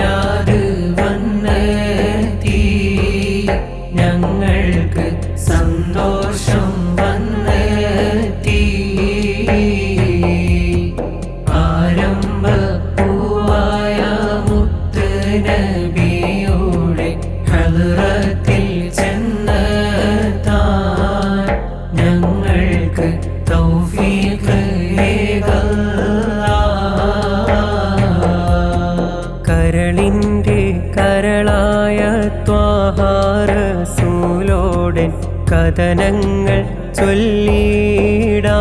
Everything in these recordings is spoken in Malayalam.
Yeah. മഹാറസൂലോടൻ കഥനങ്ങൾ ചൊല്ലിടാം.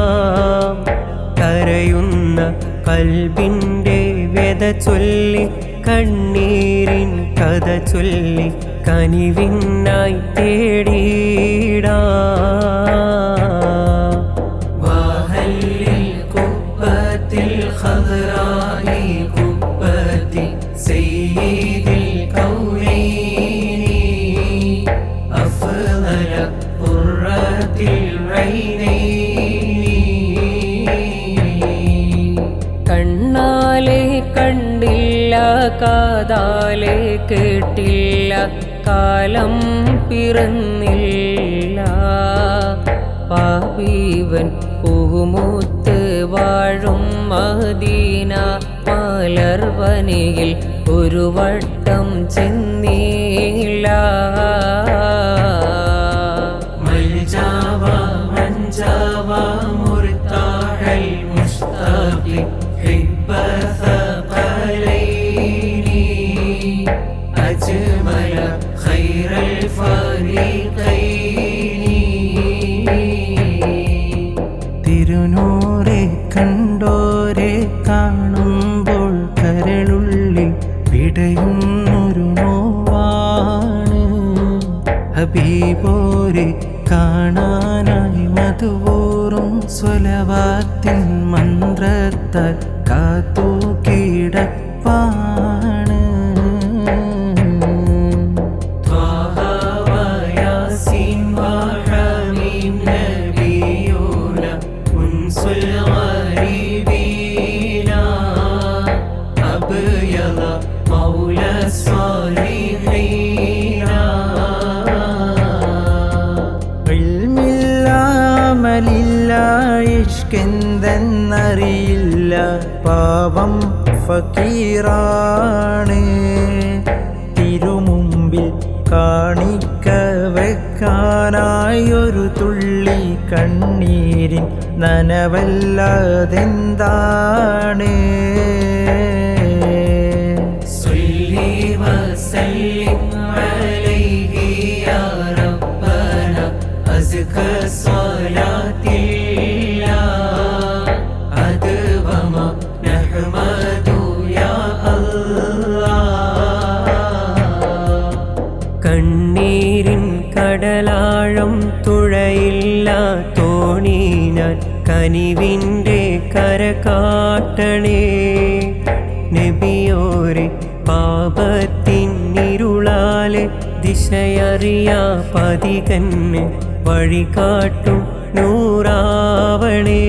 കരയുന്ന കൽബിന്റെ വ്യത ചൊല്ലി കണ്ണീരിൻ കഥ ചൊല്ലി കനിവിനായി തേടിയിടാ വാഹല്ലിൽ കുപ്പത്തിൽ ഹദറായി കണ്ണാലെ കണ്ടില്ല കാതാലെ കേട്ടില്ല കാലം പിറന്നില്ല. പാപീവൻ പൂമൂത്ത് വാഴും മദീന പാലർവനിയിൽ ഒരു വട്ടം ചെന്നീല തിരുനൂറെ കണ്ടോരെ കാണുമ്പോൾ കരളുള്ളിൽ പിടയുന്നൊരു നോവാണ്. ഹബീബോരെ കാണാനായി മധുവോറും സ്വലവാത്തിൻ മന്ത്രത്താൽ കാത്തു കിടപ്പാണ് ഇഷ്കെന്തെന്നറിയില്ല പാവം ഫക്കീറാണ് തിരുമുമ്പിൽ കാണിക്ക വെക്കാനായി ഒരു തുള്ളി കണ്ണീരിൻ നനവല്ലാതെന്താണ് صلي കണ്ണീരിൻ കടലാഴം തുഴയില്ല തോണീന കനിവിന്റെ കര കാട്ടണേ നബിയോരെ പാപത്തിനിരുളാലെ ദിശയറിയാ പതികന്നെ വഴികാട്ടും നൂറാവണേ.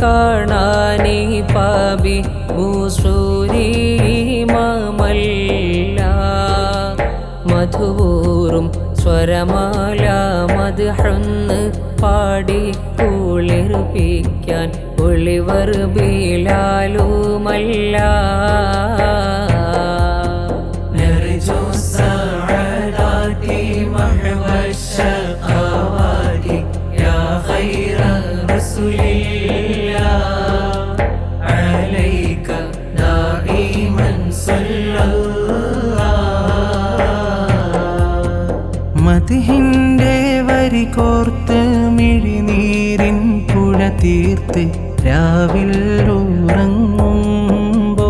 കാണാനീ പാപി ഭൂസൂരി മാമല്ല മധുവൂറും സ്വരമാല മധുഹന്ന് പാടി കുളിർപ്പിക്കാൻ ഒളിവർ ബീലാലുമല്ല نرجو السعادات محو الشقوات يا خير رسول الله കോർത്ത് മിഴിനീരിൻ പുഴ തീർത്ത് രാവിൽ ഉറങ്ങുമ്പോൾ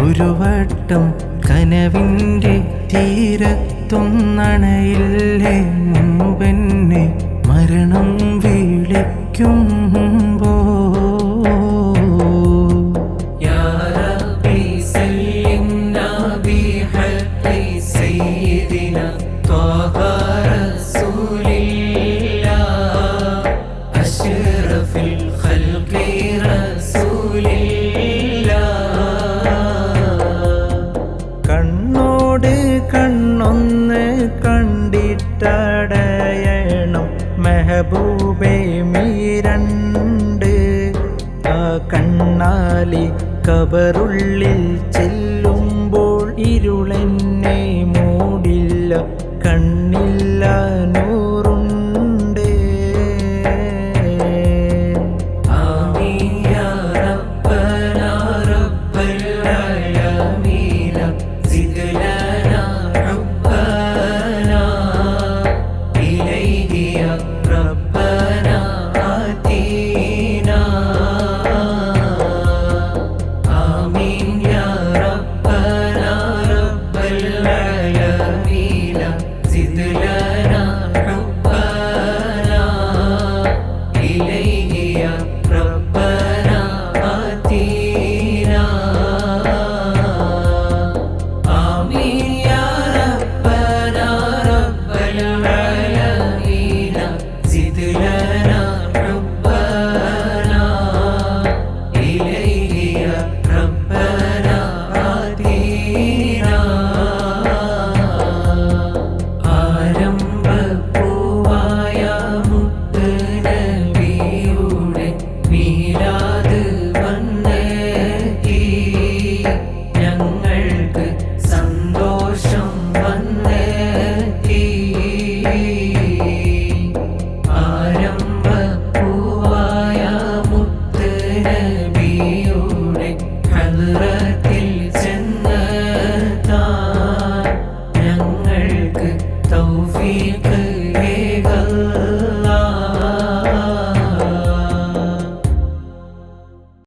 ഒരു വട്ടം കനവിൻ്റെ തീരത്തൊന്നണയില്ലേ മുമ്പെന്നെ മരണം വിളിക്കുമ്പോൾ يا ربي سلمنا بحق سيدنا طه കബറുള്ളിൽ ചെല്ലുമ്പോൾ ഇരുളെന്നെ മൂടില്ല കണ്ണില്ല നൂറ്